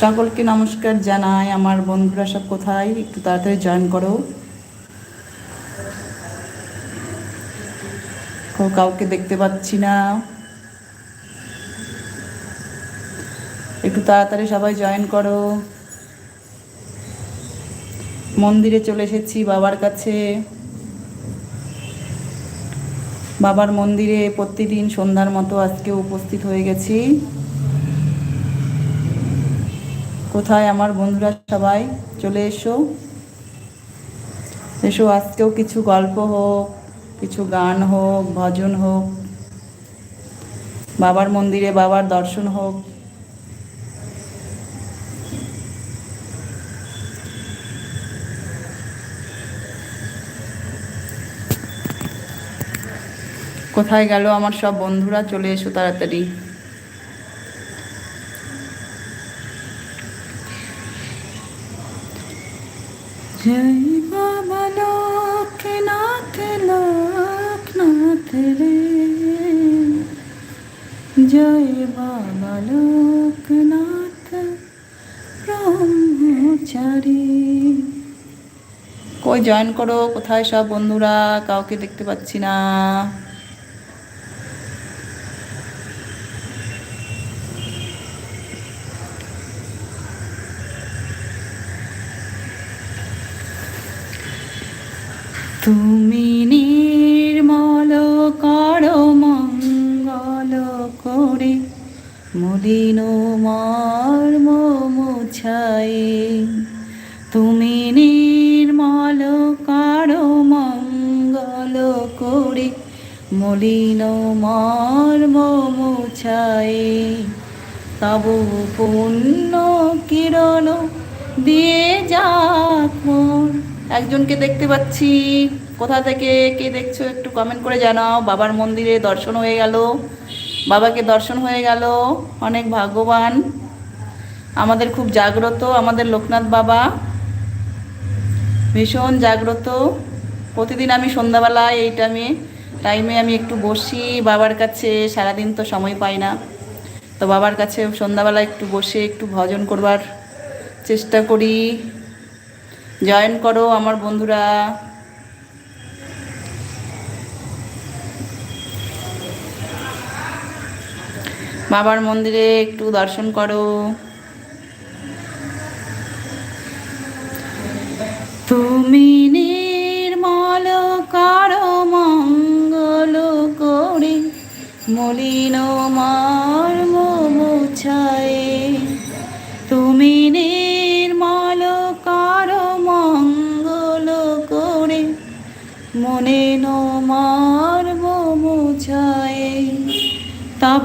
সকলকে নমস্কার জানাই। আমার বন্ধুরা সব কোথায়? একটু তাড়াতাড়ি জয়েন করো। কাউকে দেখতে পাচ্ছি না। একটু তাড়াতাড়ি সবাই জয়েন করো। মন্দিরে চলে এসেছি বাবার কাছে। বাবার মন্দিরে প্রতিদিন সন্ধ্যার মতো আজকে উপস্থিত হয়ে গেছি। কোথায় আমার বন্ধুরা সবাই? চলে এসো। এসো, আজকেও কিছু গল্প হোক, কিছু গান হোক, ভজন হোক, বাবার মন্দিরে বাবার দর্শন হোক। কোথায় গেল আমার সব বন্ধুরা? চলে এসো তাড়াতাড়ি। জয় বাবা জয় বাবা কই জয়েন করো? কোথায় সব বন্ধুরা? কাউকে দেখতে পাচ্ছি না তুমি নির্মল কর মঙ্গল করে মলিন মর্ম মুছাই তুমি নির্মল, কর মঙ্গল করে। মলিন মর্ম মুছাই তব পুণ্য কিরণ দিয়ে যাক মোর একজনকে দেখতে পাচ্ছি। কোথা থেকে কে দেখছ একটু কমেন্ট করে জানাও। বাবার মন্দিরে দর্শন হয়ে গেল। বাবাকে দর্শন হয়ে গেল। অনেক ভাগ্যবান। আমাদের খুব জাগ্রত আমাদের লোকনাথ বাবা। ভীষণ জাগ্রত। প্রতিদিন আমি সন্ধ্যাবেলায় এই টাইমে টাইমে আমি একটু বসি বাবার কাছে, সারাদিন তো সময় পাই না। তো বাবার কাছে সন্ধ্যাবেলা একটু বসে একটু ভজন করবার চেষ্টা করি। জয়েন করো আমার বন্ধুরা। বাবার মন্দিরে একটু দর্শন করো। মলিন মর্ম মুছায়ে তুমি নির্মল কর মঙ্গল করে মনে মর্ম মুছায়ে তব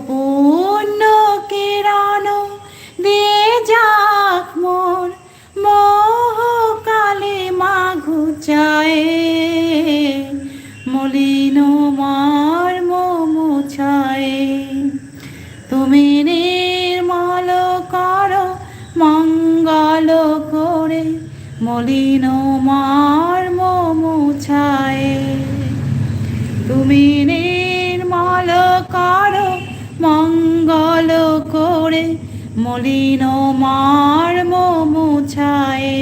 মলিন মর্ম মুছায়ে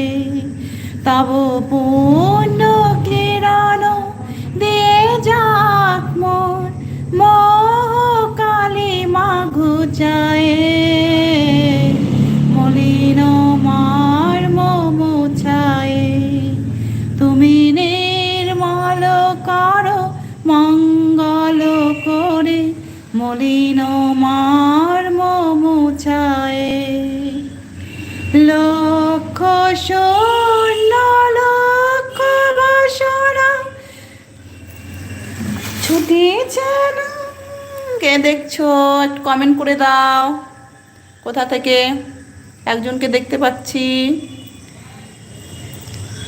তব পূর্ণ কিরণ দিয়ে যাক মোর মোহ কালী মাঘুচায় মলিন ছুটেছে কে দেখছ, একটু কমেন্ট করে দাও। কোথা থেকে? একজনকে দেখতে পাচ্ছি।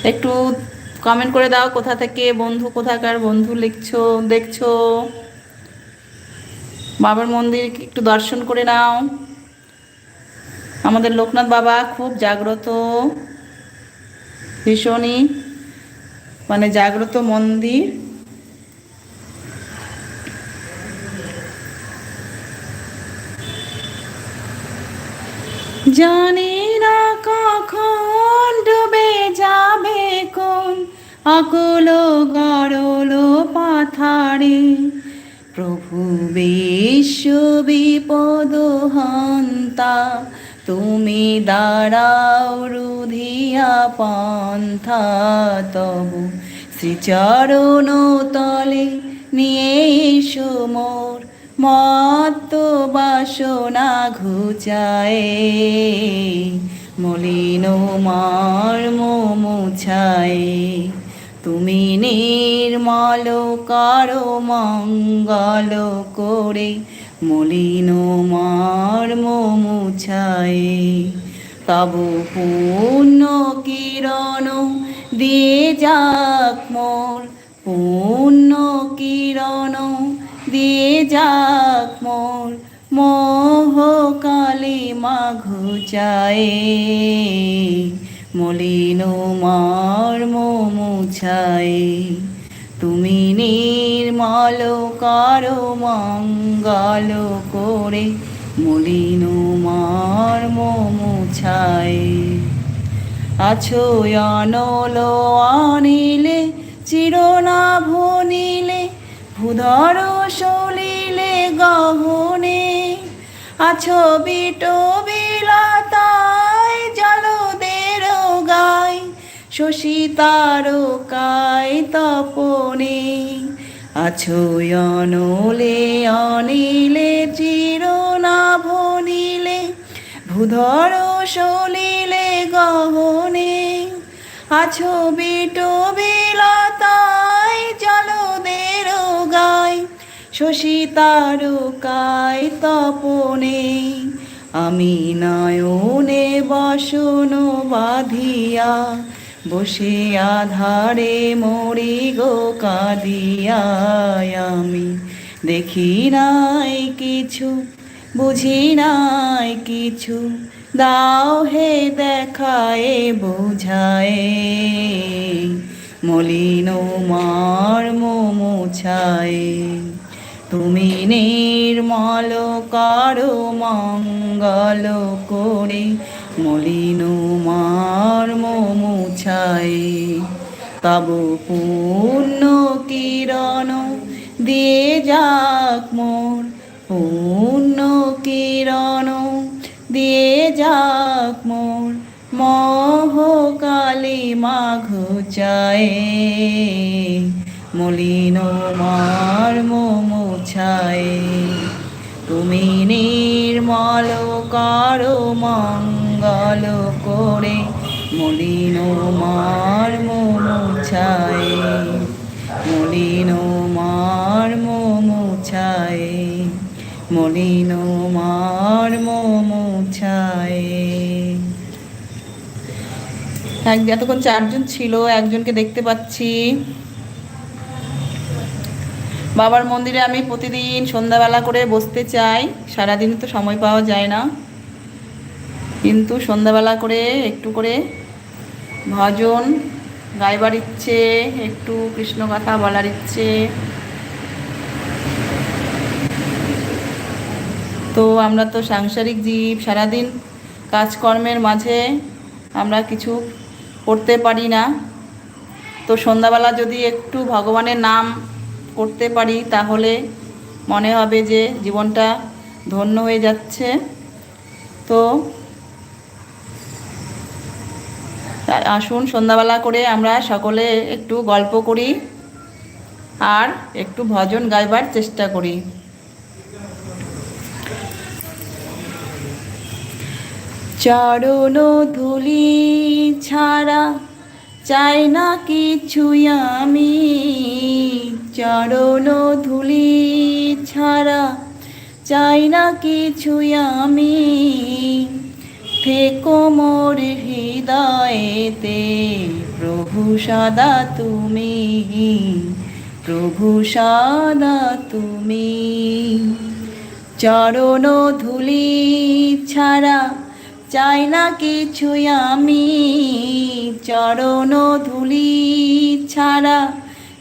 একটু কমেন্ট করে দাও কোথা থেকে, বন্ধু কোথাকার, বন্ধু লিখছো, দেখছ। বাবার মন্দির একটু দর্শন করে নাও। আমাদের লোকনাথ বাবা খুব জাগ্রত। ভীষণই মানে জাগ্রত মন্দির। জানি না কখন ডুবে যাবে কোন অকুল গরল পাথারে। প্রভু বিশ্ব বিপদ হন্তা তুমি দাঁড়াও রুধিয়া পন্থা তবু। শ্রীচরণ তলে নিয়ে এসো মোর মত্ত বাসনা ঘুচায়ে। মলিন মার মুছায়। তুমি নির্মল কারও মঙ্গল করে মলিন মার মুছায় তব পূর্ণ কিরণ দিয়ে যাক মোর। পূর্ণ কিরণ দিয়ে যাক মোর। মোহ কালী মাঘুচায়ে মলিন মার মুছায়ে তুমি নির্মল কারও মঙ্গল করে, মলিন মার মুছায়। আছো অনল অনিলে চিরনা ভনিলে ভূধর সলিলে গহনে। আছো বিটো বিলাতায় শশী তারকায় তপনে আছো অনলে, অনিলে চিরনা ভনিলে ভূধর সলিলে গহনে আছো বিটো বিলাতায়, জলদের গায় শশী তারকায় তপনে আমি নয়নে বসন বাঁধিয়া বসে আধারে মরি গো কাঁদিয়া আমি। দেখি নাই কিছু, বুঝি নাই কিছু, দাও হে দেখায়, বোঝায়। মলিন মার মোছায় তুমি নির্মল কারও মঙ্গল করে মলিন মার মুছায় তব পূর্ণ কিরণ দিয়ে যাক মোর। পূর্ণ কিরণ দিয়ে যাক মোর। মোহ কালী মাঘুচায় মলিন মার মুছায় তুমি নির্মল কারও মঙ্গল করে মলিন মার মুছায় মলিন মার মুছায় মলিন মার মুছায় এতক্ষণ চারজন ছিল, একজনকে দেখতে পাচ্ছি। বাবার মন্দিরে আমি প্রতিদিন সন্ধ্যাবেলা করে বসতে চাই। সারাদিন তো সময় পাওয়া যায় না। কিন্তু সন্ধ্যাবেলা করে একটু করে ভজন গাইবার ইচ্ছে, একটু কৃষ্ণ কথা বলার ইচ্ছে। তো আমরা তো সাংসারিক জীব, সারাদিন কাজকর্মের মাঝে আমরা কিছু করতে পারি না। তো সন্ধ্যাবেলা যদি একটু ভগবানের নাম করতে পারি, তাহলে মনে হবে যে জীবনটা ধন্য হয়ে যাচ্ছে। তো আসুন, সন্ধ্যাবেলা করে আমরা সকলে একটু গল্প করি আর একটু ভজন গাইবার চেষ্টা করি। চরণ ধুলি ছাড়া চাই না কিছুই আমি। চরণ ধুলি ছাড়া চাই না কিছুই আমি। থেকো মোর হৃদয়েতে, প্রভু সদা তুমি, প্রভু সদা তুমি, চরণ ধুলি ছাড়া চাই না কিছুই আমি, চরণ ধুলি ছাড়া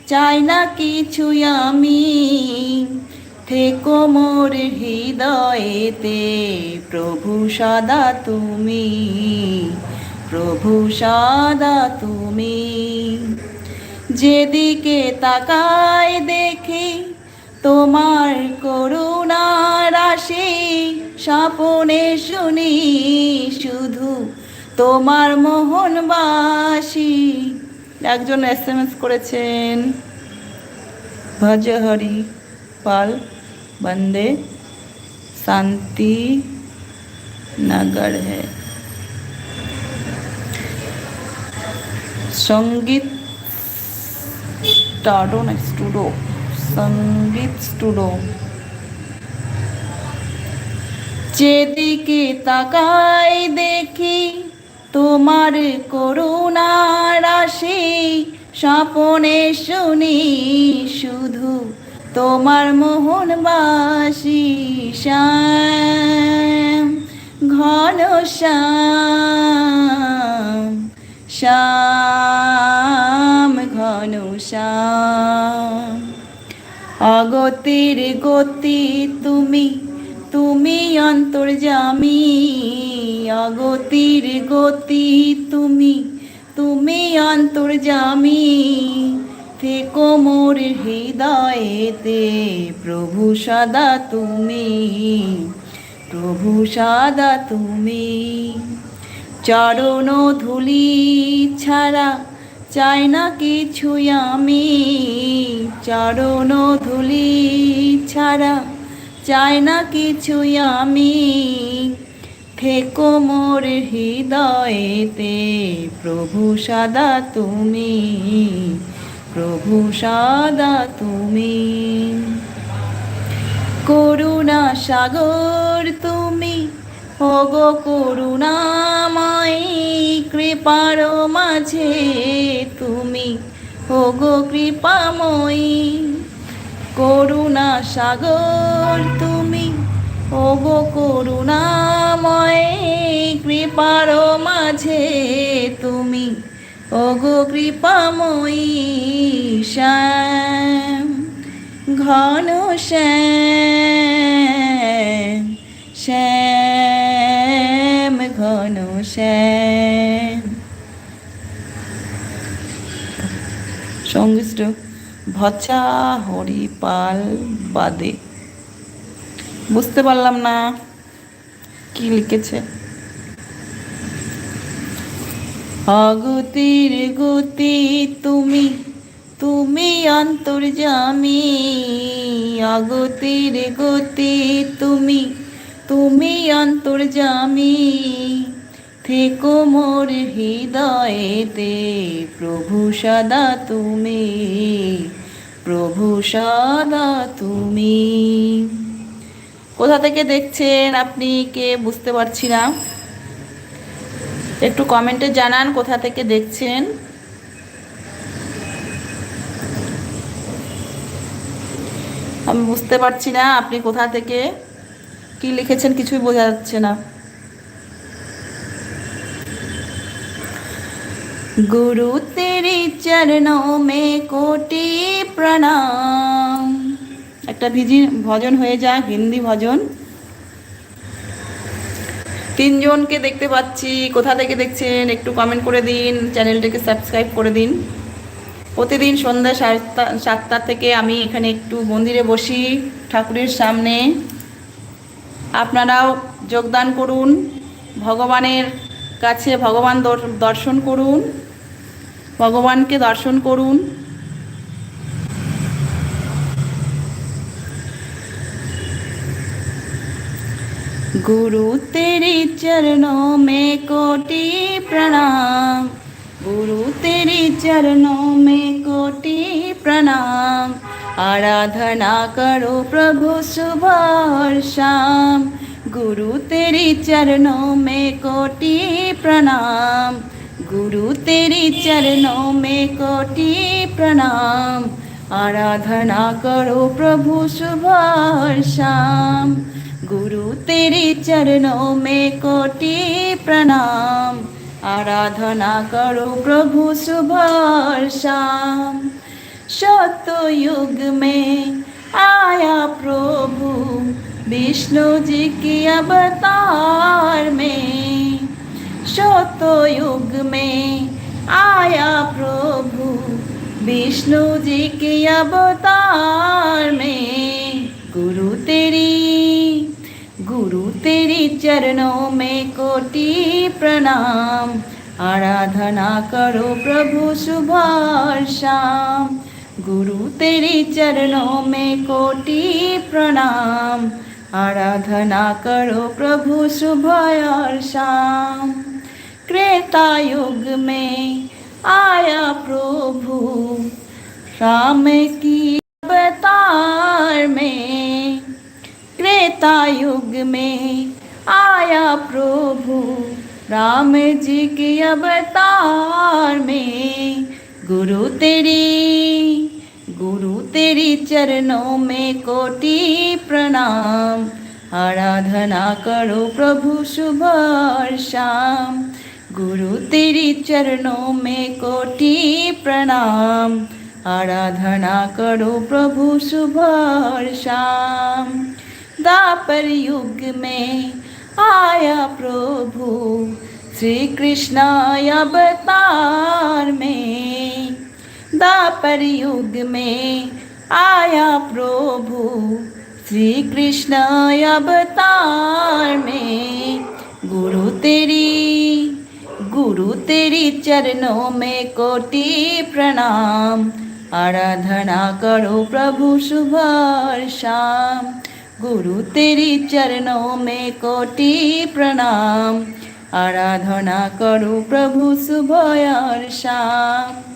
চাই না কিছুই আমি থেকো মোর হৃদয়েতে, প্রভু সদা তুমি, প্রভু সদা তুমি। যেদিকে তাকাই দেখি তোমার করুণা রাশি স্বপনে শুনি শুধু তোমার মোহনবাসী। একজন এস এম এস করেছেন। ভজহরি পাল। বন্দে শান্তি নগর है সংগীত স্টাডো না স্টুডো সংগীত স্টুডো যেদিকে তাকাই দেখি তোমার করুণা রাশি স্বপনে শুনি শুধু তোমার মোহনবাসী শ্যাম, ঘন শ্যাম শ্যাম, ঘন শ্যাম। অগতির গতি তুমি তুমি অন্তর্জামী অগতির গতি তুমি তুমি অন্তর্জামী থেকো মোর হৃদয়েতে, প্রভু সদা তুমি, প্রভু সদা তুমি। চরণ ধুলি ছাড়া চাই না কিছুই আমি, চরণ ধুলি ছাড়া চাই না কিছুই আমি। থেকো মোর হৃদয়েতে, প্রভু সদা তুমি। প্রভু সদা তুমি। করুণা সাগর তুমি। ওগো করুণাময় কৃপার মাঝে তুমি। ওগো কৃপাময়ী, করুণা সাগর তুমি। ওগো করুণাময়, কৃপার মাঝে তুমি। ওগো কৃপাময়ী শ্যাম, ঘন শ্যাম শ্যাম, ঘন শ্যাম। সঙ্গীষ্ট ভচা হরিপাল বাদে। বুঝতে পারলাম না কি লিখেছে। অগতির গতি তুমি তুমি অন্তর্জামী অগতির গতি তুমি তুমি অন্তর্জামী থেকো মোর হৃদয়েতে, প্রভু সদা তুমি, প্রভু সদা তুমি। কোথা থেকে দেখছেন আপনি কে বুঝতে পারছি না। একটু কমেন্টে জানান কোথা থেকে দেখছেন। আমি বুঝতে পারছি না আপনি কোথা থেকে, কি লিখেছেন কিছুই বোঝা যাচ্ছে না। গুরু তেরি চরণ মে কোটি প্রণাম। একটা ভিজি ভজন হয়ে যাক, হিন্দি ভজন। তিনজনকে দেখতে পাচ্ছি। কোথা থেকে দেখছেন একটু কমেন্ট করে দিন চ্যানেলটাকে সাবস্ক্রাইব করে দিন। প্রতিদিন সন্ধ্যা সাতটা সাতটা থেকে আমি এখানে একটু মন্দিরে বসি, ঠাকুরের সামনে। আপনারাও যোগদান করুন, ভগবানের কাছে ভগবান দর- দর্শন করুন, ভগবানকে দর্শন করুন। गुरु तेरे चरणों में कोटि प्रणाम गुरु तेरे चरणों में कोटि प्रणाम आराधना करो प्रभु सुबह और शाम गुरु तेरे चरणों में कोटि प्रणाम गुरु तेरे चरणों में कोटि प्रणाम आराधना करो प्रभु सुबह और शाम गुरु तेरे चरणों में कोटि प्रणाम आराधना करो प्रभु सुबह और शाम सत्य युग में आया प्रभु विष्णु जी की अवतार में सत्य युग में आया प्रभु विष्णु जी के अवतार चरणों में कोटि प्रणाम। आराधना करो प्रभु, सुबह शाम। गुरु, तेरी चरणों में कोटि प्रणाम। आराधना करो प्रभु, सुबह और शाम। त्रेता युग में आया प्रभु। राम की अवतार में त्रेता युग में आया प्रभु, राम जी के अवतार में। गुरु तेरी गुरु तेरी चरणों में कोटि प्रणाम। आराधना करो प्रभु, शुभ शाम। गुरु तेरी चरणों में कोटि प्रणाम। आराधना करो प्रभु, शुभ शाम। दापर युग में आया प्रभु श्री कृष्ण अवतार में। दापर युग में आया प्रभु श्री कृष्ण अवतार में। गुरु तेरी गुरु तेरी चरणों में कोटि प्रणाम। आराधना करो प्रभु और शाम। गुरु तेरी चरणों में कोटि प्रणाम। आराधना करो प्रभु सुबह और शाम।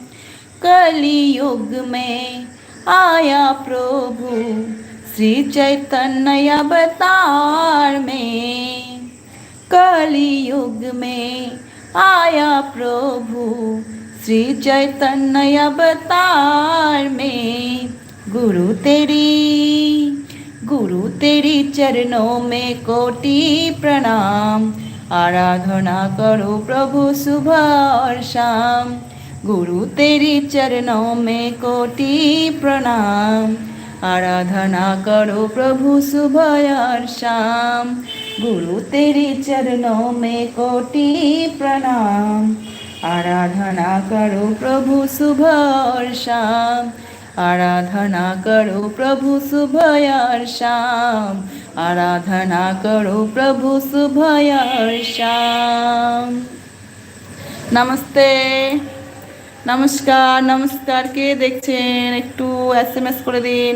कली युग में आया प्रभु, श्री चैतन्य अवतार में। कली युग में आया प्रभु, श्री चैतन्य अवतार में। गुरु तेरी गुरु तेरी चरणों में कोटि प्रणाम आराधना करो प्रभु सुबह और शाम गुरु तेरी चरणों में कोटि प्रणाम आराधना करो प्रभु सुबह और शाम गुरु तेरी चरणों में कोटि प्रणाम आराधना करो प्रभु सुबह और शाम आराधना करो प्रभु सुबह और शाम आराधना करो प्रभु सुबह और शाम নমস্তে নমস্কার নমস্কার কে দেখছেন একটু এস এম এস করে দিন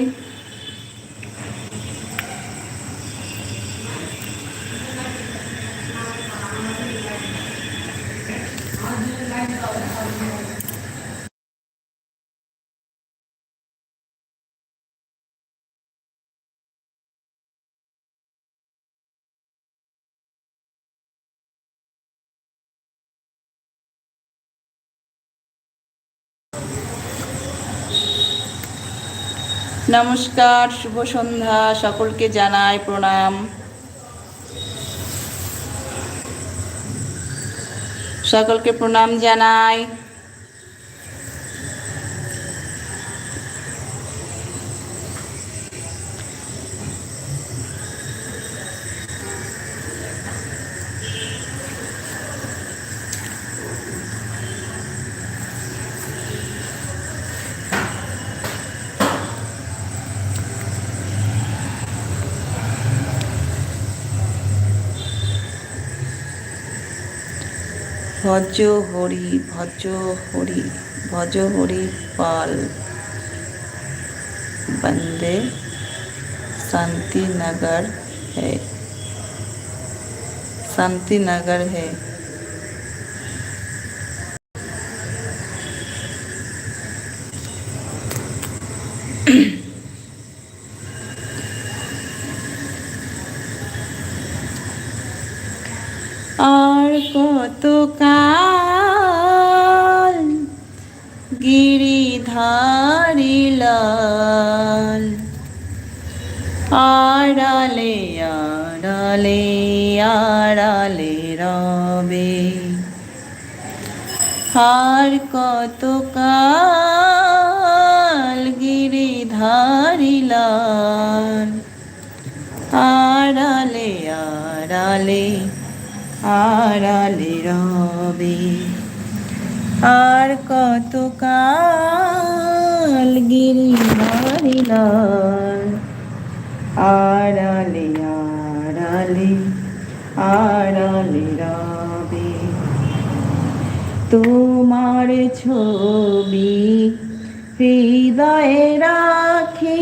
নমস্কার শুভ সন্ধ্যা সকলকে জানাই প্রণাম। সকলকে প্রণাম জানাই। ভজ হরি ভজ হরি ভজ হরি পাল বন্দে শান্তিনগর है शांति नगर है গিরিধারিলাল আড়ালে আড়ালে আড়ালে রবে। আর কত কাল গিরিধারিলাল আড়ালে আড়ালে আড়ালে রবে। আর কত কাল গিরি গিরিধারিলাল আড়ালে আড়ালে আড়ালে রবে। তোমার ছবি হৃদয়ে রাখি,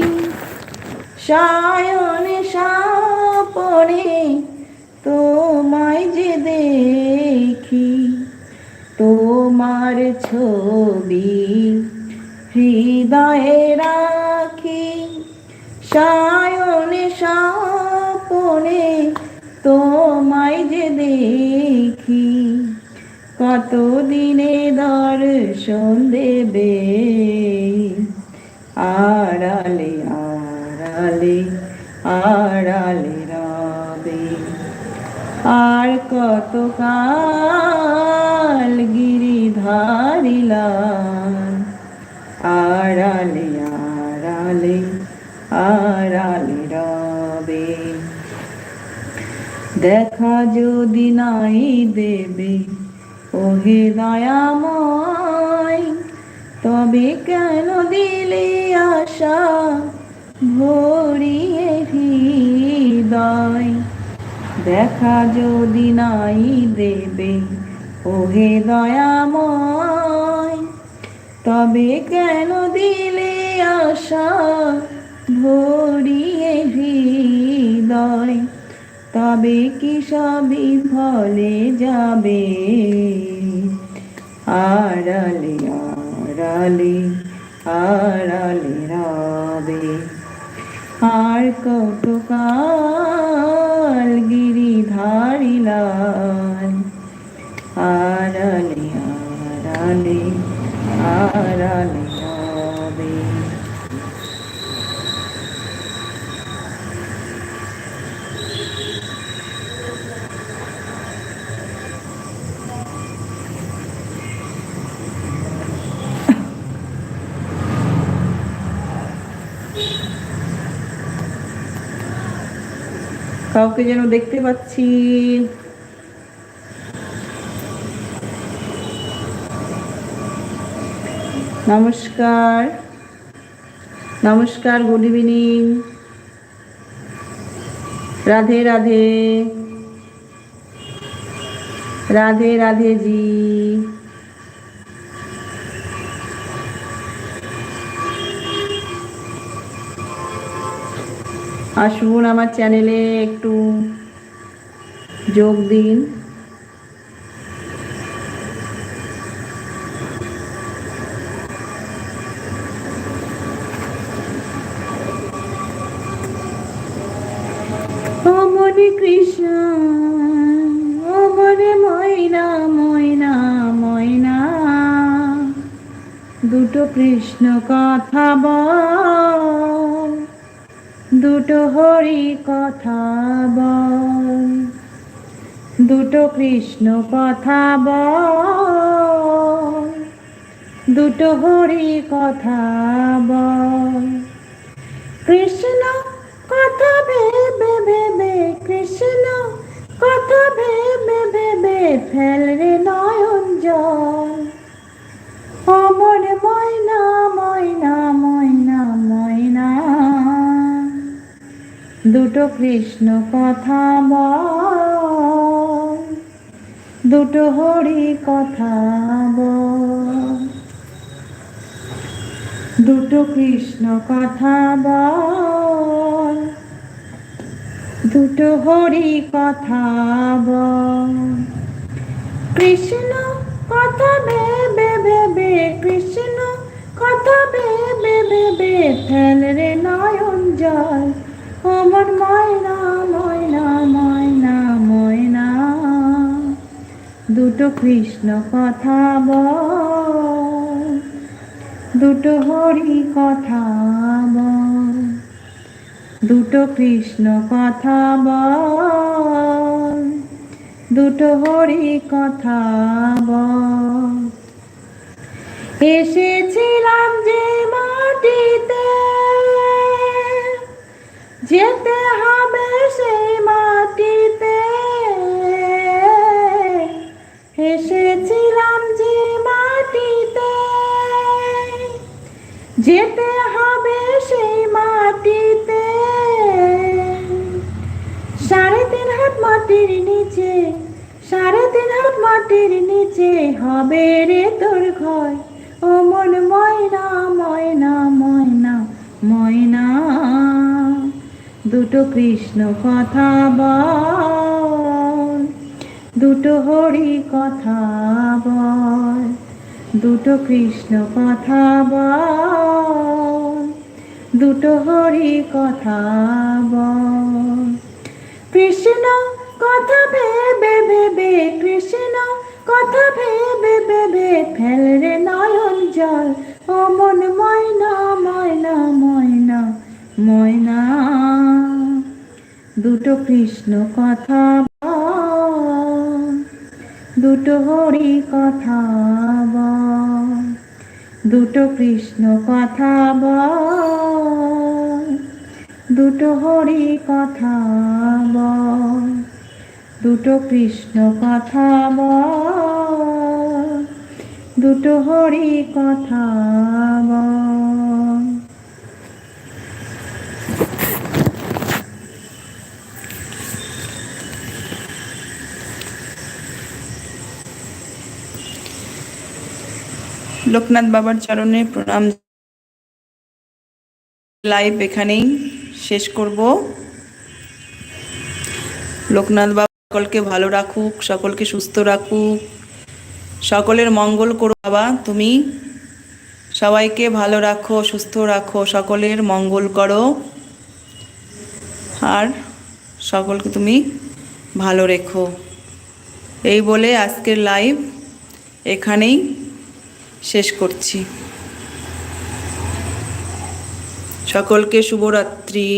সায়ন সাপনে ছবি হৃদয়ে রাখি, সায়নে সাপনে তোমায় যে দেখি কত দিনে দর্শন দেবে? আড়ালে আড়ালে আড়ালে রবে, আর কত কাল গিরিধারিলাম আড়ালে আড়ালে আড়ালে রবে। দেখা যদি নাই দেবে, ওহে দয়াময়, তবে কেন দিলে আশা ভরিয়ে হৃদয়? দেখা যদি নাই দেবে ওহে দয়াময়, তবে কেন দিলে আশা ভরিয়ে হৃদয়? তবে কি সবই ফলে যাবে? আড়ালে আড়ালে আড়ালে রবে। আর কত কাল গিরিধারিলাল আড়ালে আড়ালে রবে কাউকে যেন দেখতে পাচ্ছি। নমস্কার। নমস্কার গুড ইভিনিং রাধে রাধে। রাধে রাধে জি। আসুন আমার চ্যানেলে একটু যোগ দিন। অমনে কৃষ্ণ অমনে ময়না ময়না ময়না। দুটো কৃষ্ণ কথা বল, দুটো হরি কথা বল, দুটো কৃষ্ণ কথা বল, দুটো হরি কথা বল। কৃষ্ণ কৃষ্ণ, কথা ভেবে ভেবে ফেল রে নয়ন জল। অমর ময়না ময়না ময়না ময়না। দুটো কৃষ্ণ কথা বল। দুটো হরি কথা বল। দুটো কৃষ্ণ কথা বল। দুটো হরি কথা বল। কৃষ্ণ কথা ভেবে ভেবে, কৃষ্ণ কথা ভেবে ভেবে, ফেল রে নয়ন জল। আমার ময়না ময়না ময়না ময়না। দুটো কৃষ্ণ কথা বল। দুটো হরি কথা বল। দুটো কৃষ্ণ কথা বল, দুটো হরি কথা বল। এসেছিলাম যে মাটিতে, যেতে হবে সেই মাটিতে। এসেছিলাম যে মাটিতে, যেতে মাটির নিচে সাড়ে তিন হাত মাটির নিচে হবে রে তোর ঘর ও মন ময়না ময়না ময়না ময়না, দুটো কৃষ্ণ কথা বল, দুটো হরি কথা বল, দুটো কৃষ্ণ কথা বল, দুটো হরি কথা বল। কৃষ্ণ কথা ভেবে ভেবে কৃষ্ণ, কথা ভেবে ভেবে ফেল রে নয়ন জল। ও মন ময়না ময়না ময়না ময়না। দুটো কৃষ্ণ কথা দুটো হরি কথা দুটো কৃষ্ণ কথা দুটো হরি কথা দুটো কৃষ্ণ কথা বল, দুটো হরি কথা বল। লোকনাথ বাবার চরণে প্রণাম। লাইভ এখানেই শেষ করব। লোকনাথ বাবা সকলকে ভালো রাখুক, সকলকে সুস্থ রাখুক। সকলের মঙ্গল করো বাবা, তুমি। সবাইকে ভালো রাখো, সুস্থ রাখো, সকলের মঙ্গল করো। আর সকলকে তুমি ভালো রেখো। এই বলে আজকের লাইভ এখানেই শেষ করছি। সকলকে শুভরাত্রি।